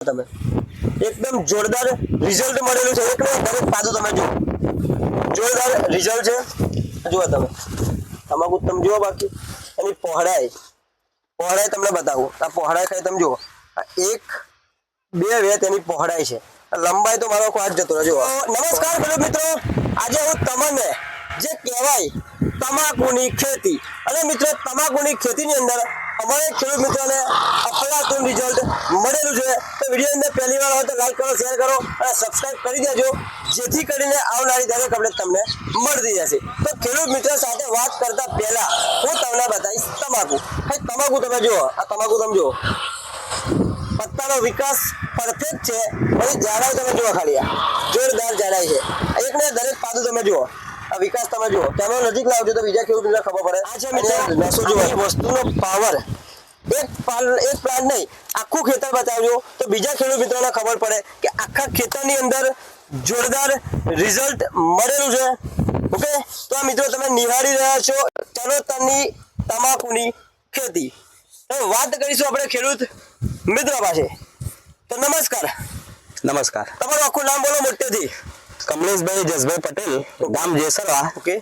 તમે. એકદમ જોરદાર રિઝલ્ટ મળેલું છે. એક દરેક પાદું તમે જુઓ. જોરદાર રિઝલ્ટ છે. જુઓ તમે. તમાકુ તમે જુઓ બાકી. એની પહોળાઈ. પહોળાઈ તમને બતાવું. આ પહોળાઈ ખાઈ તમે જુઓ. આ એક, બે વેત એની પહોળાઈ છે. લંબાઈ તો મારો હાથ જતો રહ્યો. નમસ્કાર ખેડૂત મિત્રો. આજે હું તમને જે કહેવાય, તમાકુની ખેતી. અને મિત્રો, તમાકુની ખેતીની અંદર અમારે ખેડૂત મિત્રોને અફલાતુન રિઝલ્ટ મળેલું છે. તો વીડિયો અંદર પહેલી વાર હોય તો લાઈક કરો શેર કરો અને સબસ્ક્રાઇબ કરી દેજો. જેથી કરીને આવનારી દરેક અપડેટ તમને મળતી જશે તો ખેડૂત મિત્રો સાથે વાત કરતા પહેલા હું તમને બતાવીશ તમાકુ. ભાઈ તમાકુ તમે જુઓ. આ તમાકુ તમે જુઓ. પત્તાનો વિકાસ પરફેક્ટ છે. પછી જાડાઈ તમે જુઓ ખાલી. આ જોરદાર જાડાઈ છે. એક ને દરેક પાદું તમે જુઓ. આ વિકાસ તમે જુઓ. કેમેરો નજીક લાવજો તો બીજા ખેડૂત તમને ખબર પડે. આ છે મિત્રો વસ્તુનો પાવર એક પાલ એક પ્લાન્ટ નહીં. આખું ખેતર બતાવજો. તો બીજા ખેડૂત મિત્રોને ખબર પડે કે આખા ખેતરની અંદર જોરદાર રિઝલ્ટ મળેલું છે. ઓકે તો આ મિત્રો તમે નિહાળી રહ્યા છો ચરોતરની તમાકુની ખેતી. વાત કરીશું આપણે ખેડૂત મિત્રો પાસે. તો નમસ્કાર. નમસ્કાર. તમારું આખું નામ બોલો મોટેથી. કમલેશભાઈ જસભાઈ પટેલ ગામ જેસરવા ઓકે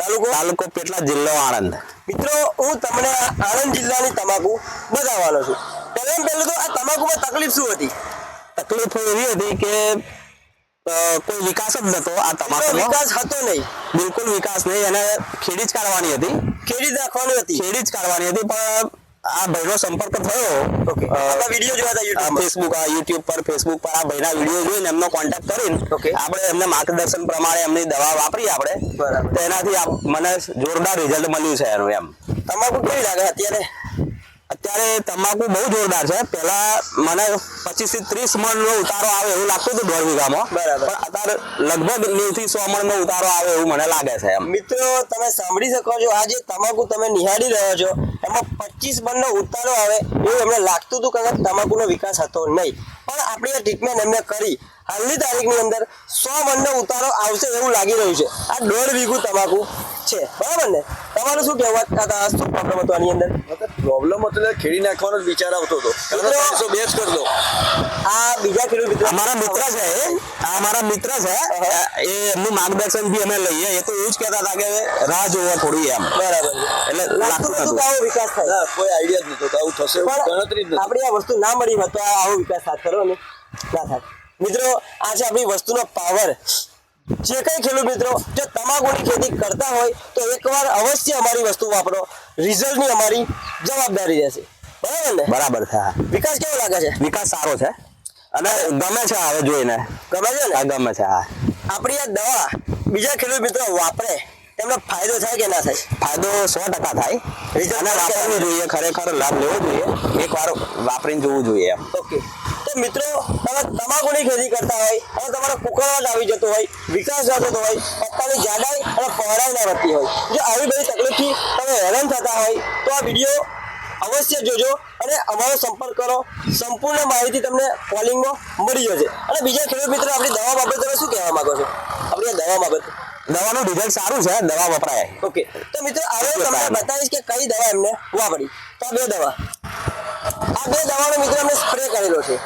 તાલુકો? તાલુકો પેટલા જિલ્લો આણંદ. મિત્રો હું તમને આણંદ જિલ્લાની તમાકુ બતાવવાનો છું. પહેલાં પહેલું તો આ તમાકુમાં તકલીફ શું હતી? તકલીફ એવી હતી કે કોઈ વિકાસ જ નતો આ તમાકુ વિકાસ હતો નહીં. બિલકુલ વિકાસ નહીં અને ખેડી જ કાઢવાની હતી. ખેડી નાખવાની હતી. ખેડી જ કાઢવાની હતી પણ આ ભાઈનો સંપર્ક થયો. વીડિયો જોયા હતા આ ફેસબુક આ યુટ્યુબ પર ફેસબુક પર આ ભાઈના વીડિયો જોઈને એમનો કોન્ટેક્ટ કરીને ઓકે આપણે એમને માર્ગદર્શન પ્રમાણે એમની દવા વાપરી આપણે. બરાબર. તો એનાથી મને જોરદાર રિઝલ્ટ મળ્યું છે એનું એમ. તમાકુ કેવી લાગે અત્યારે? અત્યારે તમાકુ બહુ જોરદાર છે. પેલા મને પચીસથી ત્રીસ મણ નો ઉતારો આવે એવું લાગતું હતું દોઢ વીઘામાં. બરાબર. અત્યારે લગભગ નેવથી સો મણ નો ઉતારો આવે એવું મને લાગે છે એમ. મિત્રો તમે સાંભળી શકો છો આ જે તમાકુ તમે નિહાળી રહ્યો છો એમાં પચીસ મણનો ઉતારો આવે એવું એમને લાગતું હતું કદાચ તમાકુનો વિકાસ હતો નહીં. પણ આપણી આ ટ્રીટમેન્ટ એમને કરી. હાલની તારીખની અંદર સો મનનો ઉતારો આવશે એવું લાગી રહ્યું છે. આ દોઢ વીઘું તમાકુ છે. બરાબર ને? તમારું શું કહેવા? કાકા શું પ્રોબ્લેમ હતો આની અંદર? પ્રોબ્લેમ એટલે ખેડી નાખવાનો જ વિચાર આવતો હતો. મિત્રો- બે જ કરી દો. આ બીજા ખેડૂત મિત્રો અમારા મિત્ર છે આ અમારા મિત્ર છે એ એમનું માર્ગદર્શન બી અમે લઈએ. એ તો એવું જ કહેતા હતા કે રાહ જોવા થોડી એમ. બરાબર. એટલે લાગતું કે આવો વિકાસ થાય. કોઈ આઈડિયા જ નતો કે આવું થશે ગણતરી જ નથી આપણી આ વસ્તુ ના મળી હોત તો આ આવો વિકાસ થાત ખરો ને ના થાય. મિત્રો આ છે આપણી વસ્તુનો પાવર જે કઈ ખેડૂત મિત્રો જો તમાકુની ખેતી કરતા હોય તો એકવાર અવશ્ય અમારી વસ્તુ વાપરો. રિઝલ્ટની અમારી જવાબદારી રહેશે. બરાબર ને? બરાબર છે વિકાસ કેવો લાગે છે? વિકાસ સારો છે. અને ગમે છે હવે જોઈને ગમે છે આ ને ગમે છે હા. આપણી આ દવા બીજા ખેડૂત મિત્રો વાપરે એમનો ફાયદો થાય કે ના થાય? ફાયદો સો ટકા થાય. રિઝલ્ટ વાપરવું જોઈએ ખરેખર લાભ લેવો જોઈએ. એકવાર વાપરીને જોવું જોઈએ ઓકે. તો મિત્રો તમે તમાકુની ખેતી કરતા હોય અને તમારો કુકરવાટ આવી જતો હોય વિકાસ જતો હોય પત્તાની જાડાઈ અને પહોળાઈ ના વધતી હોય. જો આવી બધી તકલીફથી તમે હેરાન થતા હોય તો આ વીડિયો અવશ્ય જોજો અને અમારો સંપર્ક કરો. સંપૂર્ણ માહિતી તમને કોલિંગમાં મળી જશે. અને બીજા ખેડૂત મિત્રો આપણી દવા બાબતે તમે શું કહેવા માંગો છો? આપણી દવા બાબતે. દવાનું રિઝલ્ટ સારું છે દવા વપરાય. ઓકે તો મિત્રો હવે તમને બતાવીશ કે કઈ દવા એમને વાપરી. તો આ બે દવા. આ બે દવાનો મિત્રો અમે સ્પ્રે કરેલો છે.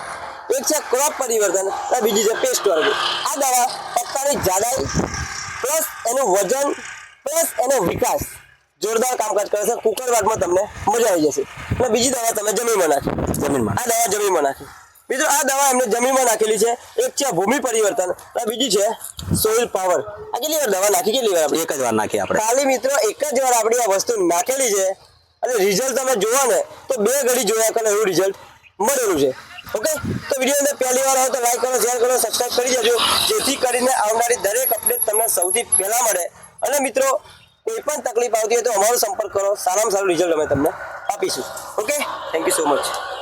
એક છે ક્રોપ પરિવર્તન અને બીજી છે પેસ્ટ વર્ગ. આ દવા પત્તાની જાડાઈ પ્લસ એનું વજન પ્લસ એનો વિકાસ જોરદાર કામકાજ કરે છે. કુકર વાટમાં તમને મજા આવી જશે. અને બીજી દવા તમે જમીનમાં નાખી. જમીનમાં. આ દવા જમીનમાં નાખી. મિત્રો આ દવા એમને જમીનમાં નાખેલી છે. એક છે ભૂમિ પરિવર્તન અને બીજી છે સોઇલ પાવર. આ કેટલી વાર દવા નાખી? કેટલી વાર એક જ વાર નાખી આપણે. ખાલી મિત્રો એક જ વાર આપણી આ વસ્તુ નાખેલી છે. અને રિઝલ્ટ તમે જોવો ને તો બે ઘડી જોયા કરે એવું રિઝલ્ટ મળેલું છે. ઓકે? તો વીડિયો અંદર પહેલી વાર હોય તો લાઈક કરો શેર કરો સબસ્ક્રાઈબ કરી દેજો. જેથી કરીને આવનારી દરેક અપડેટ તમને સૌથી પહેલા મળે. અને મિત્રો, કોઈ પણ તકલીફ આવતી હોય તો અમારો સંપર્ક કરો. સારામાં સારું રિઝલ્ટ અમે તમને આપીશું. Okay? Thank you so much